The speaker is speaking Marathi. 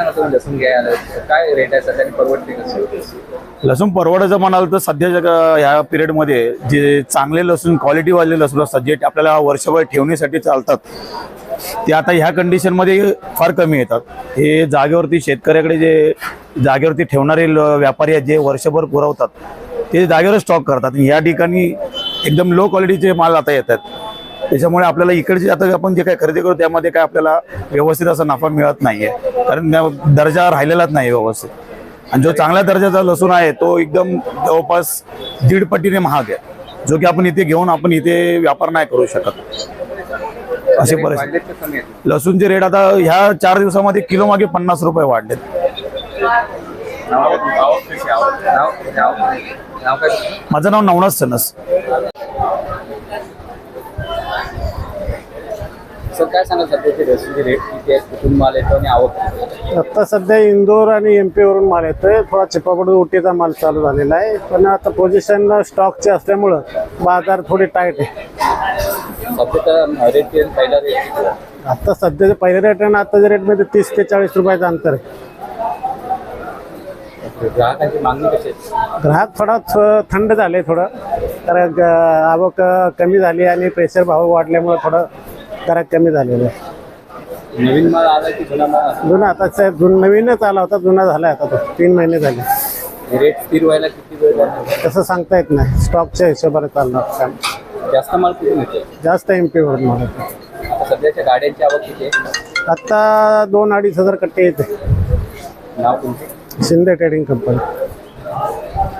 सांगा तुम्ही म्हणजे लसूण घ्यायला काय रेट आहे सध्या परवडते कसं? लसूण परवडायचं म्हणाल तर सध्याच्या ह्या पिरियडमध्ये जे चांगले लसूण क्वालिटीवाले लसूण असतात जे आपल्याला वर्षभर ठेवण्यासाठी चालतात ते आता ह्या कंडिशनमध्ये फार कमी येतात. हे जागेवरती शेतकऱ्याकडे जे जागेवरती ठेवणारे व्यापारी आहेत जे वर्षभर पुरवतात ते जागेवर स्टॉक करतात. ह्या या ठिकाणी एकदम लो क्वालिटीचे माल आता येतात त्याच्यामुळे आपल्याला इकडचे आता आपण जे काय खरेदी करू त्यामध्ये काय आपल्याला व्यवस्थित असा नफा मिळत नाहीये. कारण त्या- दर्जा राहिलेलाच नाही व्यवस्थित. आणि जो चांगल्या दर्जाचा लसूण आहे तो एकदम जवळपास दीड पटीने महाग आहे. जो की आपण इथे घेऊन आपण इथे व्यापार नाही करू शकत. अशी रेट परिस्थिती. लसूणचे रेट आता ह्या चार दिवसामध्ये किलो मागे पन्नास रुपये वाढलेत. माझं नाव नवनाथ सनस. सर काय सांगा सध्याचे लसूणचे रेट किती आहेत कुठून माल येतो आणि आवक किती आहे? आता सध्या इंदोर आणि एम वरून माल येतोय. थोडा चिपापड उटीचा माल चालू झालेला आहे. पण आता पोझिशन स्टॉकचे असल्यामुळं बाजार थोडे टाईट आहे. सध्या तर रेट पहिला रेट किती आहे? आता सध्याचे पहिल्या रेट आणि आताच्या रेटमध्ये तीस ते चाळीस रुपयाचं अंतर आहे. ग्राहकांची मागणी कशी आहे? ग्राहक थोडा थ- थंड झाले थोडं. कारण ग- आवक कमी झाली आणि प्रेशर भाव वाढल्यामुळे थोडं ग्राहक कमी झालेलं. आहे नवीन माल आला की जुना माल जुना आता साहेब जुन नवीनच आला होता जुना झाला आता तो. तीन महिने झाले. रेट स्थिर व्हायला किती वेळ तसं सांगता येत नाही. स्टॉकच्या हिशोबाने चालणार काम. जास्त माल कुठून येतो? जास्त एम पीवरून माल येतो. आता सध्याच्या गाड्यांची आवक किती आहे? आत्ता दोन अडीच हजार कट्टे येते. नाव शिंदे ट्रेडिंग कंपनी